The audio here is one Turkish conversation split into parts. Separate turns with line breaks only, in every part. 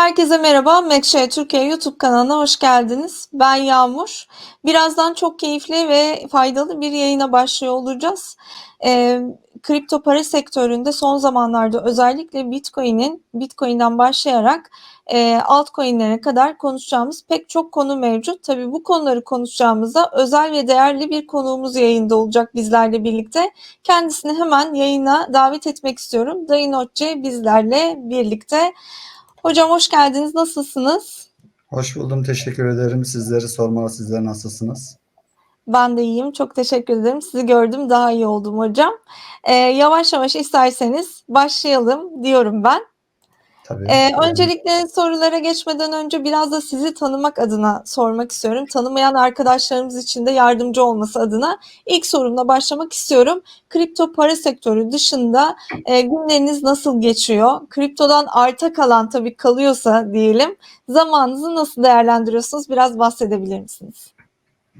Herkese merhaba. Mekşe Türkiye YouTube kanalına hoş geldiniz. Ben Yağmur. Birazdan çok keyifli ve faydalı bir yayına başlıyor olacağız. Ee, kripto para sektöründe son zamanlarda özellikle Bitcoin'in Bitcoin'den başlayarak e, altcoin'lere kadar konuşacağımız pek çok konu mevcut. Tabii bu konuları konuşacağımızda özel ve değerli bir konuğumuz yayında olacak bizlerle birlikte. Kendisini hemen yayına davet etmek istiyorum. Dayın Otçe bizlerle birlikte. Hocam hoş geldiniz. Nasılsınız?
Hoş buldum. Teşekkür ederim. Sizleri sormalı. Sizler nasılsınız?
Ben de iyiyim. Çok teşekkür ederim. Sizi gördüm. Daha iyi oldum hocam. Ee, yavaş yavaş isterseniz başlayalım diyorum ben.
Tabii.
Ee, öncelikle sorulara geçmeden önce biraz da sizi tanımak adına sormak istiyorum. Tanımayan arkadaşlarımız için de yardımcı olması adına ilk sorumla başlamak istiyorum. Kripto para sektörü dışında e, günleriniz nasıl geçiyor? Kriptodan arta kalan tabii kalıyorsa diyelim zamanınızı nasıl değerlendiriyorsunuz? Biraz bahsedebilir misiniz?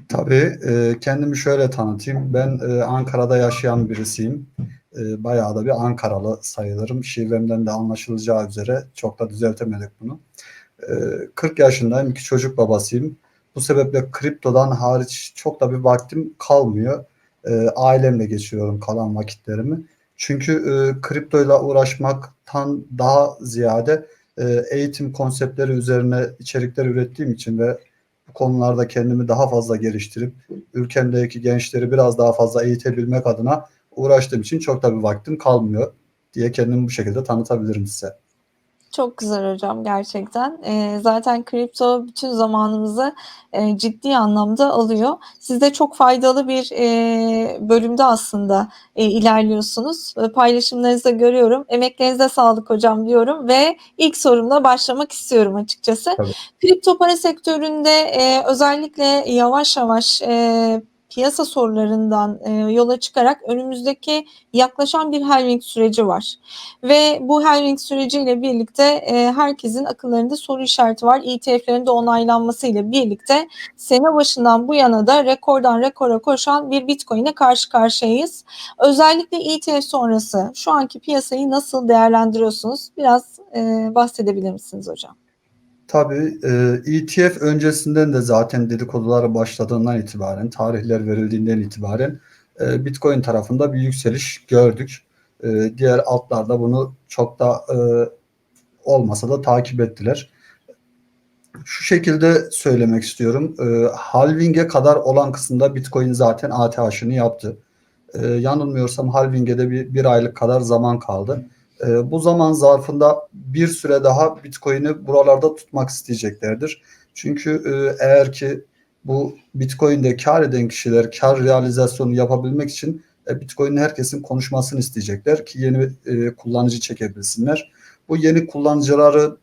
tabii e, kendimi şöyle tanıtayım. Ben e, Ankara'da yaşayan birisiyim. E, bayağı da bir Ankaralı sayılırım. Şivemden de anlaşılacağı üzere çok da düzeltemedik bunu. E, 40 yaşındayım. iki çocuk babasıyım. Bu sebeple kriptodan hariç çok da bir vaktim kalmıyor. E, ailemle geçiriyorum kalan vakitlerimi. Çünkü e, kriptoyla uğraşmaktan daha ziyade e, eğitim konseptleri üzerine içerikler ürettiğim için ve bu konularda kendimi daha fazla geliştirip ülkemdeki gençleri biraz daha fazla eğitebilmek adına uğraştığım için çok da bir vaktim kalmıyor diye kendimi bu şekilde tanıtabilirim size.
Çok güzel hocam gerçekten. Ee, zaten kripto bütün zamanımızı e, ciddi anlamda alıyor. Siz de çok faydalı bir e, bölümde aslında e, ilerliyorsunuz. E, paylaşımlarınızı da görüyorum. Emeklerinize sağlık hocam diyorum ve ilk sorumla başlamak istiyorum açıkçası.
Tabii.
Kripto para sektöründe e, özellikle yavaş yavaş e, piyasa sorularından e, yola çıkarak önümüzdeki yaklaşan bir halving süreci var. Ve bu halving süreciyle birlikte e, herkesin akıllarında soru işareti var. ETF'lerin de onaylanmasıyla birlikte sene başından bu yana da rekordan rekora koşan bir Bitcoin'e karşı karşıyayız. Özellikle ETF sonrası şu anki piyasayı nasıl değerlendiriyorsunuz? Biraz e, bahsedebilir misiniz hocam?
Tabii e, ETF öncesinden de zaten dedikodular başladığından itibaren, tarihler verildiğinden itibaren e, Bitcoin tarafında bir yükseliş gördük. E, diğer altlarda bunu çok da e, olmasa da takip ettiler. Şu şekilde söylemek istiyorum. E, halving'e kadar olan kısımda Bitcoin zaten ATH'ını yaptı. E, yanılmıyorsam halving'e de bir, bir aylık kadar zaman kaldı. E, bu zaman zarfında bir süre daha Bitcoin'i buralarda tutmak isteyeceklerdir. Çünkü e, eğer ki bu Bitcoin'de kar eden kişiler kar realizasyonu yapabilmek için e, Bitcoin'in herkesin konuşmasını isteyecekler ki yeni e, kullanıcı çekebilsinler. Bu yeni kullanıcıları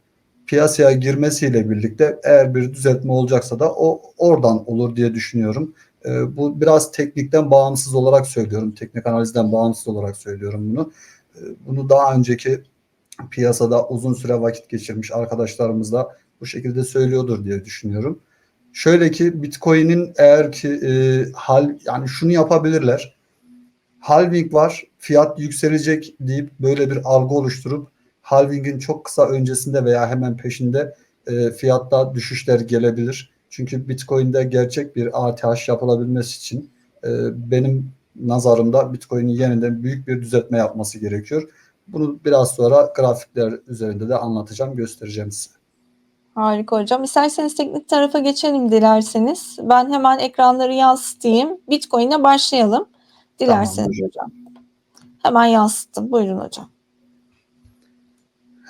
piyasaya girmesiyle birlikte eğer bir düzeltme olacaksa da o oradan olur diye düşünüyorum. E, bu biraz teknikten bağımsız olarak söylüyorum. Teknik analizden bağımsız olarak söylüyorum bunu. E, bunu daha önceki piyasada uzun süre vakit geçirmiş arkadaşlarımız da bu şekilde söylüyordur diye düşünüyorum. Şöyle ki Bitcoin'in eğer ki e, hal yani şunu yapabilirler. Halving var, fiyat yükselecek deyip böyle bir algı oluşturup halvingin çok kısa öncesinde veya hemen peşinde e, fiyatta düşüşler gelebilir. Çünkü Bitcoin'de gerçek bir ATH yapılabilmesi için e, benim nazarımda Bitcoin'in yeniden büyük bir düzeltme yapması gerekiyor. Bunu biraz sonra grafikler üzerinde de anlatacağım, göstereceğim size.
Harika hocam. İsterseniz teknik tarafa geçelim dilerseniz. Ben hemen ekranları yansıtayım. Bitcoin'e başlayalım. Dilerseniz
Tamamdır.
hocam. Hemen yansıttım. Buyurun hocam.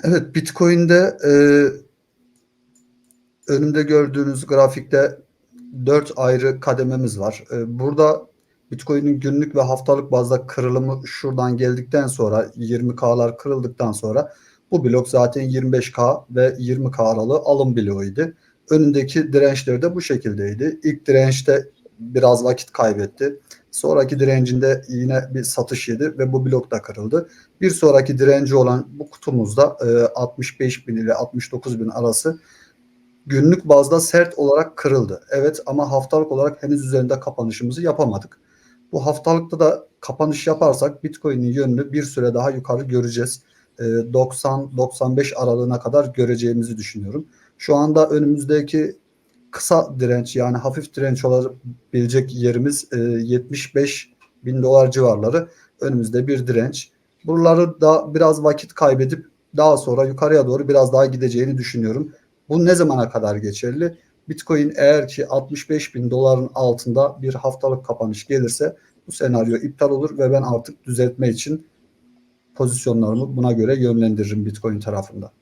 Evet, Bitcoin'de e, önümde gördüğünüz grafikte dört ayrı kadememiz var. E, burada Bitcoin'in günlük ve haftalık bazda kırılımı şuradan geldikten sonra 20K'lar kırıldıktan sonra bu blok zaten 25K ve 20K aralığı alım bloğuydu. Önündeki dirençleri de bu şekildeydi. İlk dirençte biraz vakit kaybetti. Sonraki direncinde yine bir satış yedi ve bu blok da kırıldı. Bir sonraki direnci olan bu kutumuzda e, 65 bin ile 69 bin arası günlük bazda sert olarak kırıldı. Evet ama haftalık olarak henüz üzerinde kapanışımızı yapamadık. Bu haftalıkta da kapanış yaparsak Bitcoin'in yönünü bir süre daha yukarı göreceğiz. e, 90-95 aralığına kadar göreceğimizi düşünüyorum. Şu anda önümüzdeki kısa direnç yani hafif direnç olabilecek yerimiz e, 75 bin dolar civarları önümüzde bir direnç. Buraları da biraz vakit kaybedip daha sonra yukarıya doğru biraz daha gideceğini düşünüyorum. Bu ne zamana kadar geçerli? Bitcoin eğer ki 65 bin doların altında bir haftalık kapanış gelirse bu senaryo iptal olur ve ben artık düzeltme için pozisyonlarımı buna göre yönlendiririm Bitcoin tarafında.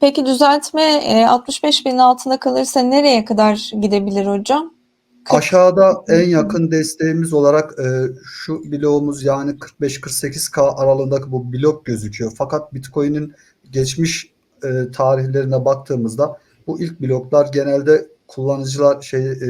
Peki düzeltme e, 65 binin altında kalırsa nereye kadar gidebilir hocam? Kırk-
Aşağıda en yakın desteğimiz olarak e, şu bloğumuz yani 45-48K aralığındaki bu blok gözüküyor. Fakat Bitcoin'in geçmiş e, tarihlerine baktığımızda bu ilk bloklar genelde kullanıcılar şey e,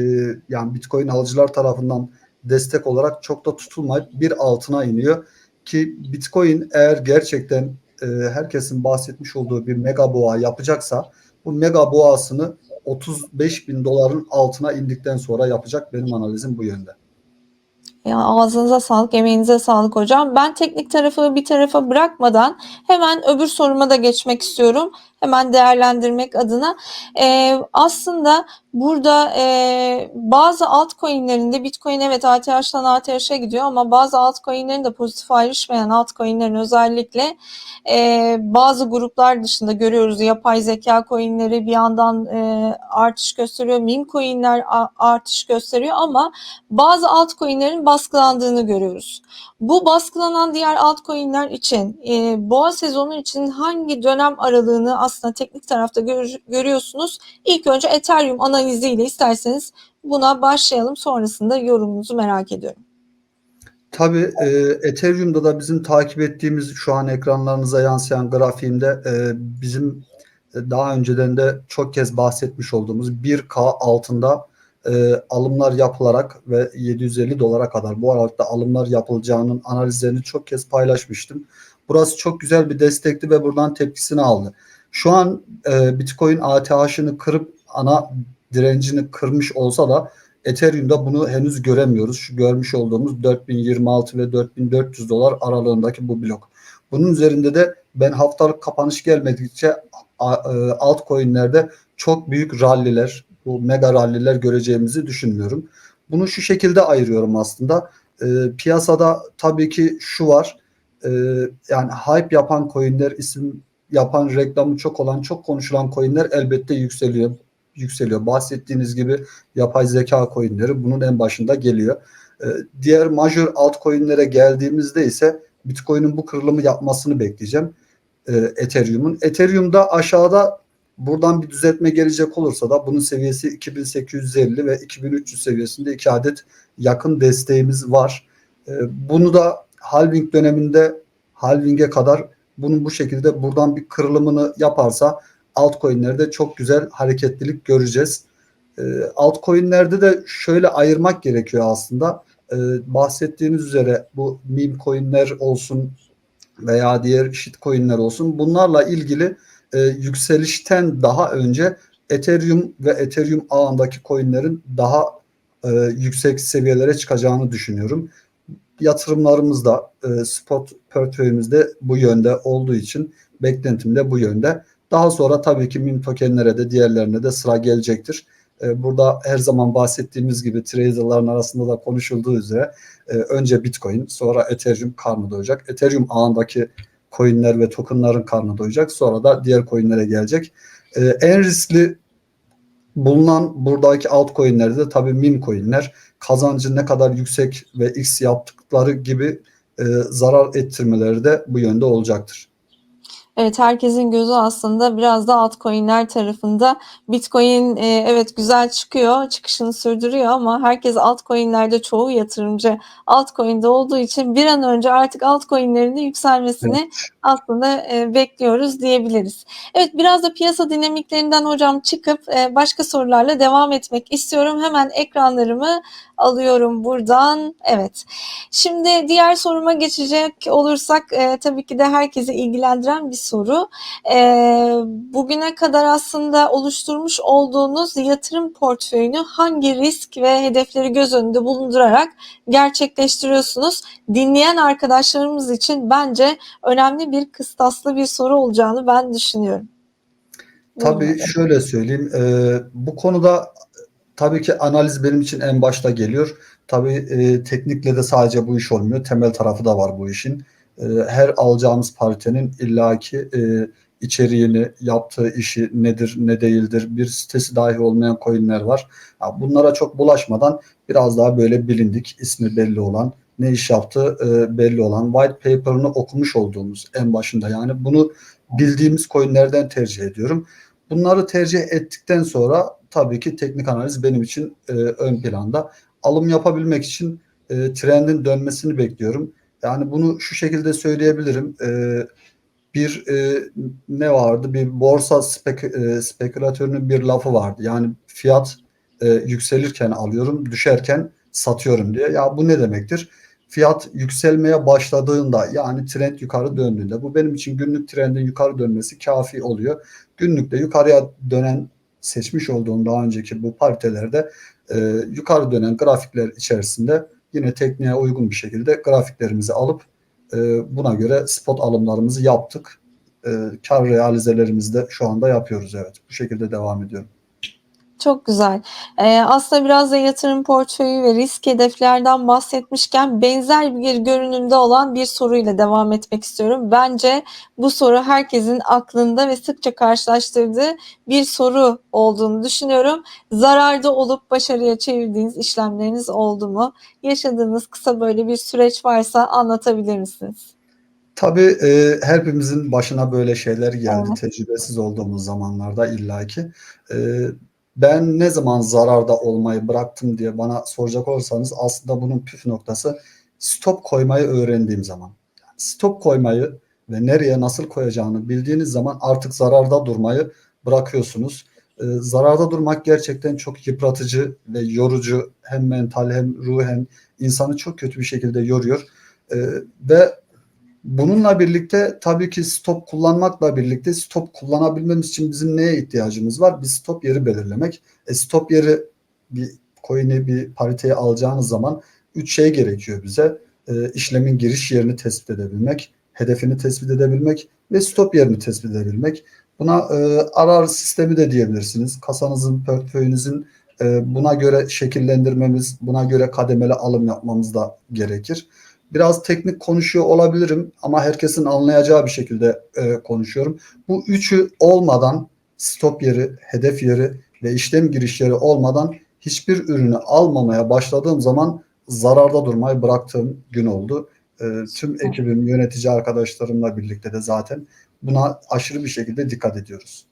yani Bitcoin alıcılar tarafından destek olarak çok da tutulmayıp bir altına iniyor ki Bitcoin eğer gerçekten e, herkesin bahsetmiş olduğu bir mega boğa yapacaksa bu mega boğasını 35 bin doların altına indikten sonra yapacak benim analizim bu yönde.
Ya ağzınıza sağlık, emeğinize sağlık hocam. Ben teknik tarafı bir tarafa bırakmadan hemen öbür soruma da geçmek istiyorum. Hemen değerlendirmek adına. Ee, aslında burada e, bazı altcoin'lerinde Bitcoin evet ATH'dan ATH'e gidiyor ama bazı altcoin'lerin de pozitif ayrışmayan altcoin'lerin özellikle e, bazı gruplar dışında görüyoruz. Yapay zeka coin'leri bir yandan e, artış gösteriyor. Meme coin'ler artış gösteriyor ama bazı altcoin'lerin baskılandığını görüyoruz. Bu baskılanan diğer altcoin'ler için e, boğa sezonu için hangi dönem aralığını aslında teknik tarafta gör- görüyorsunuz? İlk önce Ethereum analiziyle isterseniz buna başlayalım. Sonrasında yorumunuzu merak ediyorum.
Tabii e, Ethereum'da da bizim takip ettiğimiz şu an ekranlarınıza yansıyan grafiğimde e, bizim e, daha önceden de çok kez bahsetmiş olduğumuz 1K altında e, alımlar yapılarak ve 750 dolara kadar bu aralıkta alımlar yapılacağının analizlerini çok kez paylaşmıştım. Burası çok güzel bir destekti ve buradan tepkisini aldı. Şu an e, Bitcoin ATH'ını kırıp ana direncini kırmış olsa da Ethereum'da bunu henüz göremiyoruz. Şu görmüş olduğumuz 4026 ve 4400 dolar aralığındaki bu blok. Bunun üzerinde de ben haftalık kapanış gelmedikçe e, altcoin'lerde çok büyük ralliler, bu mega ralliler göreceğimizi düşünmüyorum. Bunu şu şekilde ayırıyorum aslında. E, piyasada tabii ki şu var. e, yani hype yapan coin'ler, isim yapan, reklamı çok olan, çok konuşulan coin'ler elbette yükseliyor. Yükseliyor. Bahsettiğiniz gibi yapay zeka coin'leri bunun en başında geliyor. E, diğer major altcoin'lere geldiğimizde ise Bitcoin'in bu kırılımı yapmasını bekleyeceğim. E, Ethereum'un. Ethereum'da aşağıda buradan bir düzeltme gelecek olursa da bunun seviyesi 2850 ve 2300 seviyesinde iki adet yakın desteğimiz var. E, bunu da halving döneminde halving'e kadar bunun bu şekilde buradan bir kırılımını yaparsa altcoin'lerde çok güzel hareketlilik göreceğiz. E, altcoin'lerde de şöyle ayırmak gerekiyor aslında. E, bahsettiğiniz üzere bu meme coin'ler olsun veya diğer shit coin'ler olsun bunlarla ilgili e, yükselişten daha önce Ethereum ve Ethereum ağındaki coin'lerin daha e, yüksek seviyelere çıkacağını düşünüyorum. Yatırımlarımız da e, spot portföyümüzde bu yönde olduğu için beklentim de bu yönde. Daha sonra tabii ki meme tokenlere de diğerlerine de sıra gelecektir. E, burada her zaman bahsettiğimiz gibi traderların arasında da konuşulduğu üzere e, önce Bitcoin sonra Ethereum karnı doyacak. Ethereum ağındaki coinler ve tokenların karnı doyacak. Sonra da diğer coinlere gelecek. E, en riskli bulunan buradaki altcoin'lerde de tabii meme coin'ler kazancı ne kadar yüksek ve X yaptıkları gibi e, zarar ettirmeleri de bu yönde olacaktır.
Evet herkesin gözü aslında biraz da altcoin'ler tarafında. Bitcoin e, evet güzel çıkıyor, çıkışını sürdürüyor ama herkes altcoin'lerde çoğu yatırımcı altcoin'de olduğu için bir an önce artık altcoin'lerin de yükselmesini aslında e, bekliyoruz diyebiliriz. Evet biraz da piyasa dinamiklerinden hocam çıkıp e, başka sorularla devam etmek istiyorum. Hemen ekranlarımı alıyorum buradan. Evet. Şimdi diğer soruma geçecek olursak e, tabii ki de herkesi ilgilendiren bir soru. E, bugüne kadar aslında oluşturmuş olduğunuz yatırım portföyünü hangi risk ve hedefleri göz önünde bulundurarak gerçekleştiriyorsunuz? Dinleyen arkadaşlarımız için bence önemli bir kıstaslı bir soru olacağını ben düşünüyorum.
Tabii şöyle söyleyeyim. e, bu konuda tabii ki analiz benim için en başta geliyor. Tabii e, teknikle de sadece bu iş olmuyor. Temel tarafı da var bu işin. E, her alacağımız paritenin illaki e, içeriğini, yaptığı işi nedir, ne değildir, bir sitesi dahi olmayan coinler var. Ya bunlara çok bulaşmadan biraz daha böyle bilindik, ismi belli olan, ne iş yaptığı e, belli olan, white paper'ını okumuş olduğumuz en başında yani bunu bildiğimiz coinlerden tercih ediyorum. Bunları tercih ettikten sonra tabii ki teknik analiz benim için e, ön planda. Alım yapabilmek için e, trendin dönmesini bekliyorum. Yani bunu şu şekilde söyleyebilirim. E, bir e, ne vardı? Bir borsa spek, e, spekülatörünün bir lafı vardı. Yani fiyat e, yükselirken alıyorum, düşerken satıyorum diye. Ya bu ne demektir? Fiyat yükselmeye başladığında yani trend yukarı döndüğünde bu benim için günlük trendin yukarı dönmesi kafi oluyor. Günlükte yukarıya dönen seçmiş olduğum daha önceki bu paritelerde e, yukarı dönen grafikler içerisinde yine tekniğe uygun bir şekilde grafiklerimizi alıp e, buna göre spot alımlarımızı yaptık. E, kar realizelerimizi de şu anda yapıyoruz evet. Bu şekilde devam ediyorum.
Çok güzel. Ee, aslında biraz da yatırım portföyü ve risk hedeflerden bahsetmişken benzer bir görünümde olan bir soruyla devam etmek istiyorum. Bence bu soru herkesin aklında ve sıkça karşılaştırdığı bir soru olduğunu düşünüyorum. Zararda olup başarıya çevirdiğiniz işlemleriniz oldu mu? Yaşadığınız kısa böyle bir süreç varsa anlatabilir misiniz?
Tabii e, hepimizin başına böyle şeyler geldi
Evet.
tecrübesiz olduğumuz zamanlarda illaki. E, ben ne zaman zararda olmayı bıraktım diye bana soracak olursanız aslında bunun püf noktası stop koymayı öğrendiğim zaman. Stop koymayı ve nereye nasıl koyacağını bildiğiniz zaman artık zararda durmayı bırakıyorsunuz. E, zararda durmak gerçekten çok yıpratıcı ve yorucu hem mental hem ruhen insanı çok kötü bir şekilde yoruyor. E, ve Bununla birlikte tabii ki stop kullanmakla birlikte stop kullanabilmemiz için bizim neye ihtiyacımız var? Bir stop yeri belirlemek. E stop yeri bir coin'i bir pariteye alacağınız zaman üç şey gerekiyor bize. E, işlemin giriş yerini tespit edebilmek, hedefini tespit edebilmek ve stop yerini tespit edebilmek. Buna e, arar sistemi de diyebilirsiniz. Kasanızın, portföyünüzün e, buna göre şekillendirmemiz, buna göre kademeli alım yapmamız da gerekir biraz teknik konuşuyor olabilirim ama herkesin anlayacağı bir şekilde e, konuşuyorum. Bu üçü olmadan stop yeri, hedef yeri ve işlem giriş yeri olmadan hiçbir ürünü almamaya başladığım zaman zararda durmayı bıraktığım gün oldu. E, tüm ekibim, yönetici arkadaşlarımla birlikte de zaten buna aşırı bir şekilde dikkat ediyoruz.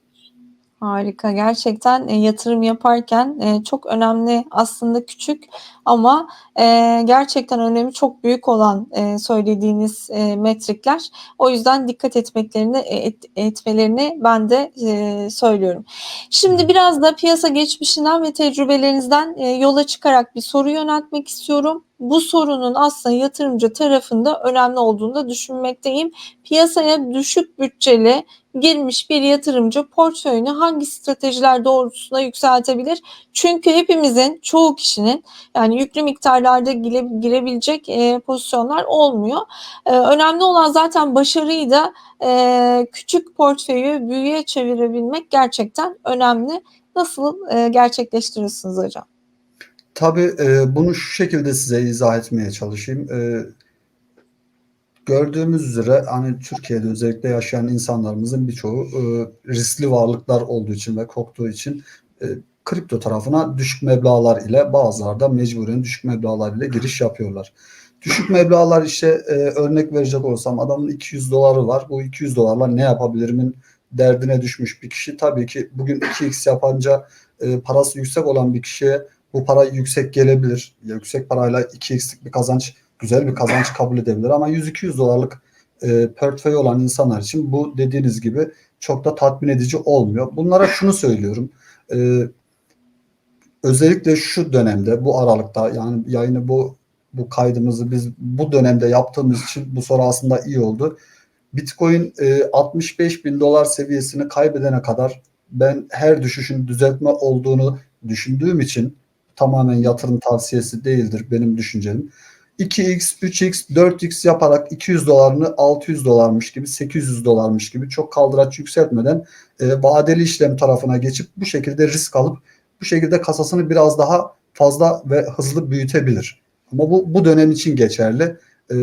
Harika. Gerçekten e, yatırım yaparken e, çok önemli aslında küçük ama e, gerçekten önemi çok büyük olan e, söylediğiniz e, metrikler. O yüzden dikkat etmeklerini e, et, etmelerini ben de e, söylüyorum. Şimdi biraz da piyasa geçmişinden ve tecrübelerinizden e, yola çıkarak bir soru yöneltmek istiyorum. Bu sorunun aslında yatırımcı tarafında önemli olduğunu da düşünmekteyim. Piyasaya düşük bütçeli girmiş bir yatırımcı portföyünü hangi stratejiler doğrultusunda yükseltebilir? Çünkü hepimizin, çoğu kişinin yani yüklü miktarlarda gire, girebilecek e, pozisyonlar olmuyor. E, önemli olan zaten başarıyı da e, küçük portföyü büyüye çevirebilmek gerçekten önemli. Nasıl e, gerçekleştiriyorsunuz hocam?
Tabii e, bunu şu şekilde size izah etmeye çalışayım. E, gördüğümüz üzere hani Türkiye'de özellikle yaşayan insanlarımızın birçoğu e, riskli varlıklar olduğu için ve korktuğu için e, kripto tarafına düşük meblağlar ile bazıları da mecburen düşük meblağlar ile giriş yapıyorlar. Düşük meblağlar işte e, örnek verecek olsam adamın 200 doları var. Bu 200 dolarla ne yapabilirimin derdine düşmüş bir kişi tabii ki bugün 2x yapınca e, parası yüksek olan bir kişiye bu para yüksek gelebilir. Yüksek parayla 2x'lik bir kazanç güzel bir kazanç kabul edebilir ama 100-200 dolarlık e, portföy olan insanlar için bu dediğiniz gibi çok da tatmin edici olmuyor. Bunlara şunu söylüyorum. E, özellikle şu dönemde bu aralıkta yani yayını bu bu kaydımızı biz bu dönemde yaptığımız için bu soru aslında iyi oldu. Bitcoin e, 65 bin dolar seviyesini kaybedene kadar ben her düşüşün düzeltme olduğunu düşündüğüm için tamamen yatırım tavsiyesi değildir benim düşüncem. 2x, 3x, 4x yaparak 200 dolarını 600 dolarmış gibi 800 dolarmış gibi çok kaldıraç yükseltmeden e, vadeli işlem tarafına geçip bu şekilde risk alıp bu şekilde kasasını biraz daha fazla ve hızlı büyütebilir. Ama bu bu dönem için geçerli. E,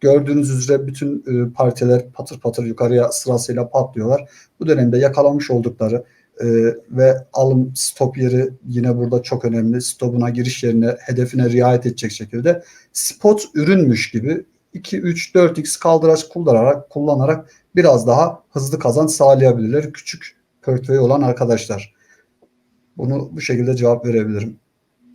gördüğünüz üzere bütün e, partiler patır patır yukarıya sırasıyla patlıyorlar. Bu dönemde yakalamış oldukları e, ve alım stop yeri yine burada çok önemli. Stopuna giriş yerine hedefine riayet edecek şekilde spot ürünmüş gibi 2 3 4x kaldıraç kullanarak kullanarak biraz daha hızlı kazanç sağlayabilirler küçük portföy olan arkadaşlar. Bunu bu şekilde cevap verebilirim.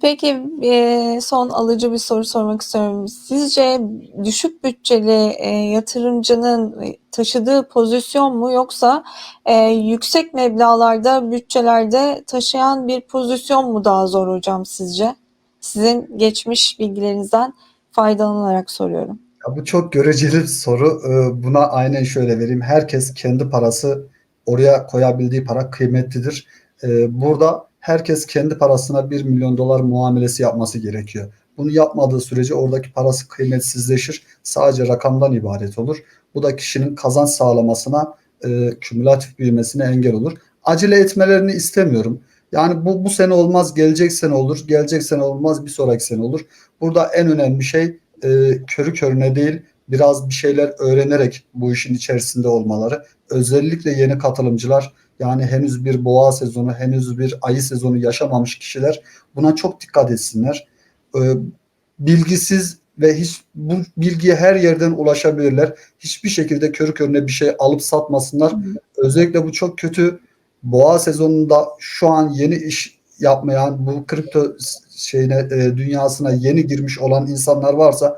Peki e, son alıcı bir soru sormak istiyorum. Sizce düşük bütçeli e, yatırımcının taşıdığı pozisyon mu yoksa e, yüksek meblağlarda bütçelerde taşıyan bir pozisyon mu daha zor hocam sizce? Sizin geçmiş bilgilerinizden faydalanarak soruyorum.
Ya bu çok göreceli bir soru. Ee, Buna aynen şöyle vereyim. Herkes kendi parası oraya koyabildiği para kıymetlidir. Ee, Burada herkes kendi parasına 1 milyon dolar muamelesi yapması gerekiyor. Bunu yapmadığı sürece oradaki parası kıymetsizleşir. Sadece rakamdan ibaret olur. Bu da kişinin kazanç sağlamasına, e, kümülatif büyümesine engel olur. Acele etmelerini istemiyorum. Yani bu bu sene olmaz, gelecek sene olur. Gelecek sene olmaz, bir sonraki sene olur. Burada en önemli şey e, körü körüne değil, biraz bir şeyler öğrenerek bu işin içerisinde olmaları. Özellikle yeni katılımcılar yani henüz bir boğa sezonu, henüz bir ayı sezonu yaşamamış kişiler buna çok dikkat etsinler. Ee, bilgisiz ve hiç bu bilgiye her yerden ulaşabilirler. Hiçbir şekilde körü körüne bir şey alıp satmasınlar. Özellikle bu çok kötü boğa sezonunda şu an yeni iş yapmayan bu kripto şeyine e, dünyasına yeni girmiş olan insanlar varsa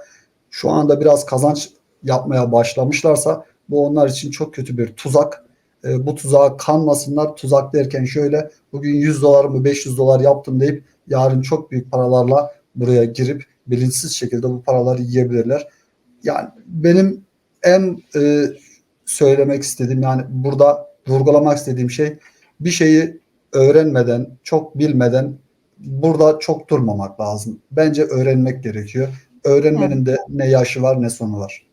şu anda biraz kazanç yapmaya başlamışlarsa bu onlar için çok kötü bir tuzak. E, bu tuzağa kanmasınlar. Tuzak derken şöyle bugün 100 dolar mı 500 dolar yaptım deyip yarın çok büyük paralarla buraya girip bilinçsiz şekilde bu paraları yiyebilirler. Yani benim en e, söylemek istediğim yani burada vurgulamak istediğim şey bir şeyi öğrenmeden, çok bilmeden burada çok durmamak lazım. Bence öğrenmek gerekiyor. Öğrenmenin de ne yaşı var ne sonu var.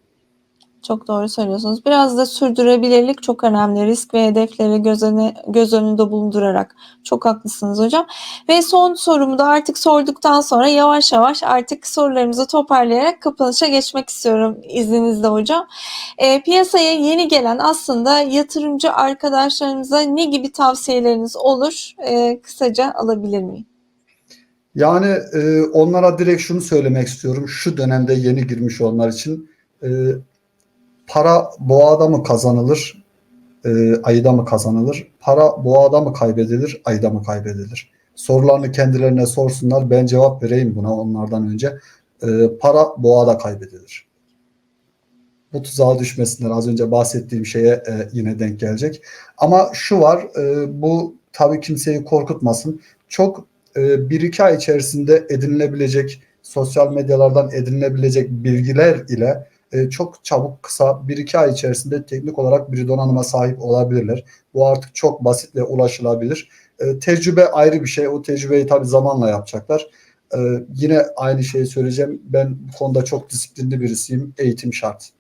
Çok doğru söylüyorsunuz. Biraz da sürdürülebilirlik çok önemli. Risk ve hedefleri göz, öne, göz önünde bulundurarak. Çok haklısınız hocam. Ve son sorumu da artık sorduktan sonra yavaş yavaş artık sorularımızı toparlayarak kapanışa geçmek istiyorum izninizle hocam. E, piyasaya yeni gelen aslında yatırımcı arkadaşlarımıza ne gibi tavsiyeleriniz olur? E, kısaca alabilir miyim?
Yani e, onlara direkt şunu söylemek istiyorum. Şu dönemde yeni girmiş olanlar için e, para boğada mı kazanılır, e, ayda mı kazanılır? Para boğada mı kaybedilir, ayda mı kaybedilir? Sorularını kendilerine sorsunlar. Ben cevap vereyim buna onlardan önce. E, para boğada kaybedilir. Bu tuzağa düşmesinler. Az önce bahsettiğim şeye e, yine denk gelecek. Ama şu var, e, bu tabii kimseyi korkutmasın. Çok bir iki ay içerisinde edinilebilecek, sosyal medyalardan edinilebilecek bilgiler ile e, çok çabuk kısa bir iki ay içerisinde teknik olarak bir donanıma sahip olabilirler. Bu artık çok basitle ulaşılabilir. E, tecrübe ayrı bir şey. O tecrübeyi tabii zamanla yapacaklar. E, yine aynı şeyi söyleyeceğim. Ben bu konuda çok disiplinli birisiyim. Eğitim şart.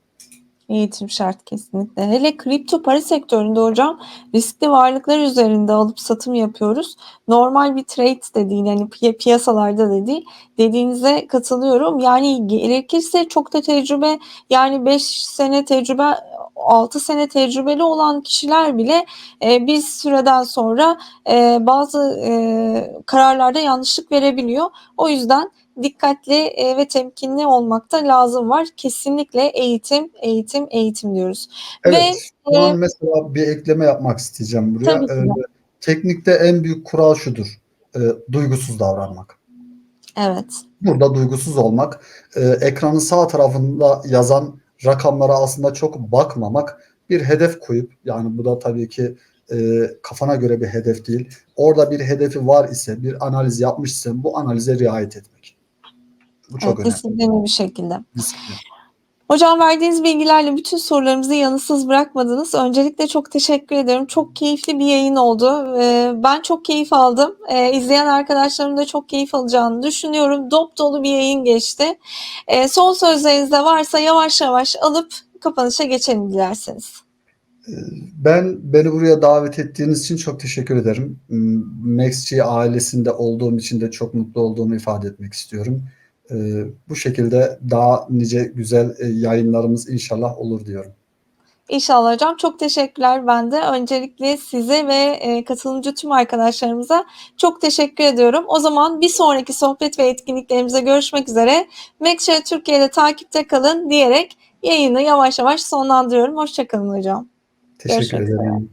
Eğitim şart kesinlikle. Hele kripto para sektöründe hocam riskli varlıklar üzerinde alıp satım yapıyoruz. Normal bir trade de değil yani pi- piyasalarda da. Dediğinize katılıyorum. Yani gerekirse çok da tecrübe yani 5 sene tecrübe 6 sene tecrübeli olan kişiler bile e, bir süreden sonra e, bazı e, kararlarda yanlışlık verebiliyor. O yüzden dikkatli e, ve temkinli olmakta lazım var. Kesinlikle eğitim, eğitim, eğitim diyoruz.
Evet.
Ve e,
mesela bir ekleme yapmak isteyeceğim buraya.
Tabii ki de.
E, teknikte en büyük kural şudur. E, duygusuz davranmak.
evet,
Burada duygusuz olmak, e, ekranın sağ tarafında yazan rakamlara aslında çok bakmamak, bir hedef koyup yani bu da tabii ki e, kafana göre bir hedef değil. Orada bir hedefi var ise, bir analiz yapmışsın, bu analize riayet etmek. Bu çok
Evet,
önemli.
disiplinli bir şekilde.
Disiplin.
Hocam verdiğiniz bilgilerle bütün sorularımızı yanıtsız bırakmadınız. Öncelikle çok teşekkür ederim. Çok keyifli bir yayın oldu. Ee, Ben çok keyif aldım. Ee, İzleyen arkadaşlarım da çok keyif alacağını düşünüyorum. Dop dolu bir yayın geçti. Ee, Son sözleriniz de varsa yavaş yavaş alıp kapanışa geçelim dilerseniz.
Ben beni buraya davet ettiğiniz için çok teşekkür ederim. MaxG ailesinde olduğum için de çok mutlu olduğumu ifade etmek istiyorum. Ee, Bu şekilde daha nice güzel e, yayınlarımız inşallah olur diyorum.
İnşallah hocam. Çok teşekkürler ben de. Öncelikle size ve e, katılımcı tüm arkadaşlarımıza çok teşekkür ediyorum. O zaman bir sonraki sohbet ve etkinliklerimize görüşmek üzere. Mekşe Türkiye'de takipte kalın diyerek yayını yavaş yavaş sonlandırıyorum. Hoşçakalın hocam.
Teşekkür
Görüşmek üzere.
ederim.